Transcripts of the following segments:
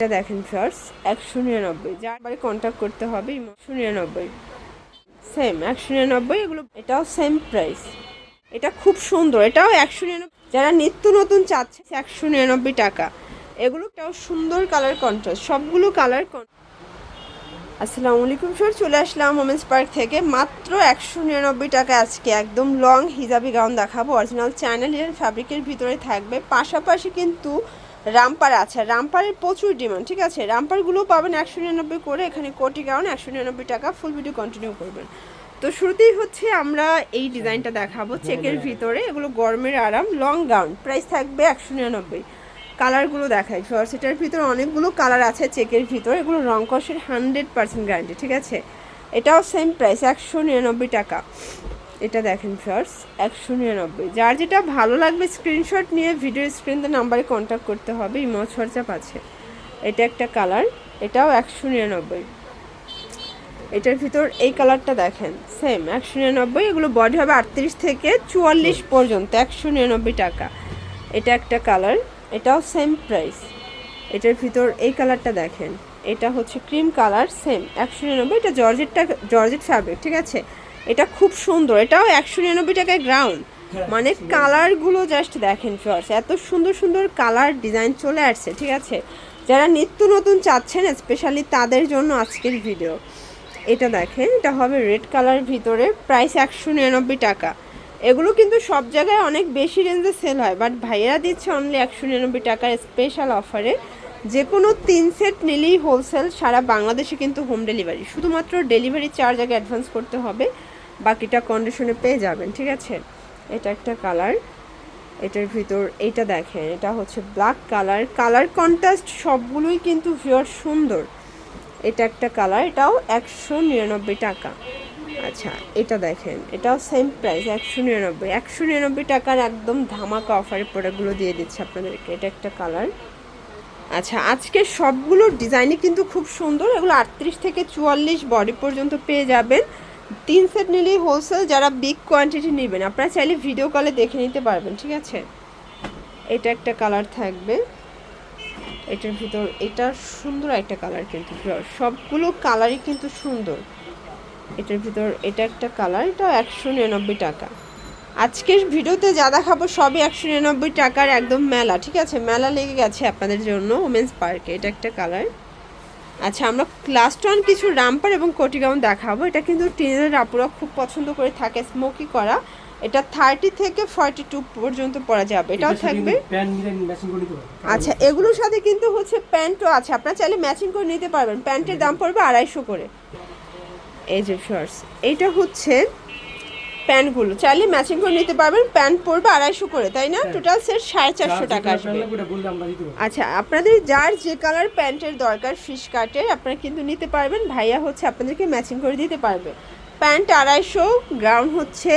এটা দেখেন ফার্স একশো নিরানব্বই। যার বাড়ি কন্ট্যাক্ট করতে হবে একশো নিরানব্বই। সেম একশো নিরানব্বই, এগুলো এটাও সেম প্রাইস এটা খুব সুন্দর, এটাও একশো নিরানব্বই। যারা নিত্য নতুন চাচ্ছে একশো নিরানব্বই টাকা। এগুলো এটাও সুন্দর কালার কন্ট্রাস্ট সবগুলো কালার আসসালামু আলাইকুম স্যার চলে আসলাম ওমেন্স পার্ক থেকে। মাত্র একশো নিরানব্বই টাকা আজকে, একদম লং হিজাবি গাউন দেখাবো। অরিজিনাল চায়না লিলেন ফ্যাব্রিকের ভিতরে থাকবে। পাশাপাশি কিন্তু রামপার আছে রামপারের প্রচুর ডিমান্ড ঠিক আছে? রামপারগুলোও পাবেন একশো নিরানব্বই করে এখানে কোটি গাউন একশো নিরানব্বই টাকা ফুল ভিডিও কন্টিনিউ করবেন। তো শুরুতেই হচ্ছে আমরা এই ডিজাইনটা দেখাবো চেকের ভিতরে এগুলো গরমের আরাম লং গাউন প্রাইস থাকবে একশো নিরানব্বই। কালারগুলো দেখাই ফার্স্ট এটার ভিতরে অনেকগুলো কালার আছে চেকের ভিতরে এগুলো রং কষের হান্ড্রেড পার্সেন্ট গ্যারান্টি ঠিক আছে? এটাও সেম প্রাইস একশো নিরানব্বই টাকা। এটা দেখেন ফার্স্ট একশো নিরানব্বই। যার যেটা ভালো লাগবে স্ক্রিনশট নিয়ে ভিডিও স্ক্রিনতে নাম্বারে কন্ট্যাক্ট করতে হবে ইমো খরচাপ আছে। এটা একটা কালার এটাও একশো নিরানব্বই। এটার ভিতর এই কালারটা দেখেন সেম একশো নিরানব্বই এগুলো বডি হবে আটত্রিশ থেকে চুয়াল্লিশ পর্যন্ত একশো নিরানব্বই টাকা। এটা একটা কালার এটাও সেম প্রাইস এটার ভিতর এই কালারটা দেখেন এটা হচ্ছে ক্রিম কালার সেম একশো নিরানব্বই এটা জর্জেটটা জর্জেট ফ্যাব্রিক ঠিক আছে? এটা খুব সুন্দর। এটাও একশো নিরানব্বই টাকায় গ্রাউন্ড মানে কালারগুলো জাস্ট দেখেন ফার্স এত সুন্দর সুন্দর কালার ডিজাইন চলে আসছে ঠিক আছে? যারা নিত্য নতুন চাচ্ছেন স্পেশালি তাদের জন্য আজকের ভিডিও এটা দেখেন এটা হবে রেড কালার ভিতরে প্রাইস একশো নিরানব্বই টাকা। এগুলো কিন্তু সব জায়গায় অনেক বেশি রেঞ্জে সেল হয় বাট ভাইয়েরা দিচ্ছে অনলি একশো নিরানব্বই টাকার স্পেশাল অফারে যে কোনো তিন সেট নিলেই হোলসেল সারা বাংলাদেশে কিন্তু হোম ডেলিভারি শুধুমাত্র ডেলিভারি চার্জ আগে অ্যাডভান্স করতে হবে, বাকিটা কন্ডিশনে পেয়ে যাবেন, ঠিক আছে? এটা একটা কালার এটার ভিতর এইটা দেখেন, এটা হচ্ছে ব্ল্যাক কালার কালার কন্ট্রাস্ট সবগুলোই কিন্তু ভিওর সুন্দর। এটা একটা কালার এটাও একশো নিরানব্বই টাকা। আচ্ছা এটা দেখেন, এটাও সেম প্রাইস একশো নিরানব্বই। একশো নিরানব্বই টাকার একদম ধামাকা অফারের প্রোডাক্টগুলো দিয়ে দিচ্ছে আপনাদেরকে। এটা একটা কালার আচ্ছা আজকে সবগুলো ডিজাইনই কিন্তু খুব সুন্দর। এগুলো আটত্রিশ থেকে চুয়াল্লিশ বডি পর্যন্ত পেয়ে যাবেন। তিন সেট নিলেই হোলসেল যারা বিগ কোয়ান্টিটি নেবেন, আপনারা চাইলে ভিডিও কলে দেখে নিতে পারবেন, ঠিক আছে? এটা একটা কালার থাকবে। এটার ভিতর, এটা সুন্দর একটা কালার কিন্তু, সবগুলো কালারই কিন্তু সুন্দর। এটার ভিতর, এটা একটা কালার এটা একশো নিরানব্বই টাকা। আজকের ভিডিওতে যা দেখাবো সবই একশো নিরানব্বই টাকার একদম মেলা ঠিক আছে? মেলা লেগে গেছে আপনাদের জন্য ওমেন্স পার্কে এটা একটা কালার আচ্ছা আমরা লাস্ট ওয়ান কিছু রামপার এবং কোটিগাউন দেখাবো। এটা কিন্তু টিনের আপুরা খুব পছন্দ করে থাকে স্মোকি করা। এটা থার্টি থেকে ফর্টি টু পর্যন্ত পরা যাবে। এটাও থাকবে। আচ্ছা এগুলোর সাথে কিন্তু হচ্ছে প্যান্টও আছে। আপনারা চাইলে ম্যাচিং করে নিতে পারবেন। প্যান্টের দাম পড়বে আড়াইশো করে। এই যে শর্টস এইটা হচ্ছে প্যান্টগুলো। চাইলে ম্যাচিং করে নিতে পারবেন প্যান্ট পড়বে আড়াইশো করে তাই না? টোটাল সেট সাড়ে চারশো টাকা আসবে। আচ্ছা আপনাদের যার যে কালার প্যান্টের দরকার ফিশ কাটের আপনারা কিন্তু নিতে পারবেন। ভাইয়া হচ্ছে আপনাদেরকে ম্যাচিং করে দিতে পারবে। প্যান্ট আড়াইশো গ্রাউন্ড হচ্ছে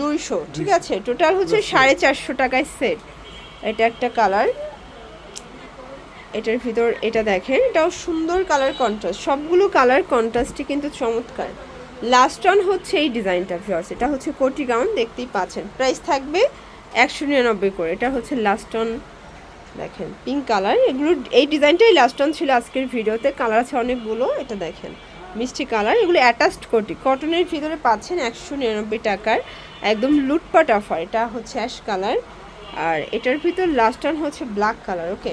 দুইশো ঠিক আছে? টোটাল হচ্ছে সাড়ে চারশো টাকায় সেট এটা একটা কালার এটার ভিতর এটা দেখেন এটাও সুন্দর কালার কন্ট্রাস্ট সবগুলো কালার কন্ট্রাস্টই কিন্তু চমৎকার। লাস্ট অন হচ্ছে এই ডিজাইনটা ভিওর্স এটা হচ্ছে কোটি গাউন দেখতেই পাচ্ছেন। প্রাইস থাকবে একশো নিরানব্বই করে। এটা হচ্ছে লাস্ট অন দেখেন পিঙ্ক কালার এগুলো, এই ডিজাইনটাই লাস্ট অন ছিল আজকের ভিডিওতে। কালার আছে অনেকগুলো, এটা দেখেন, মিষ্টি কালার এগুলো অ্যাটাচড কোটি কটনের ভিতরে পাচ্ছেন একশো নিরানব্বই টাকার। একদম লুটপাট অফার এটা হচ্ছে অ্যাশ কালার আর এটার ভিতর লাস্ট অন হচ্ছে ব্ল্যাক কালার ওকে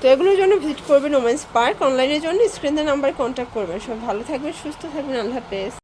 তো এগুলোর জন্য ভিজিট করবেন ওমেন্স পার্ক, অনলাইনের জন্য স্ক্রিনের নাম্বারে কন্ট্যাক্ট করবেন। সব ভালো থাকবেন, সুস্থ থাকবেন, আল্লাহ হাফেজ।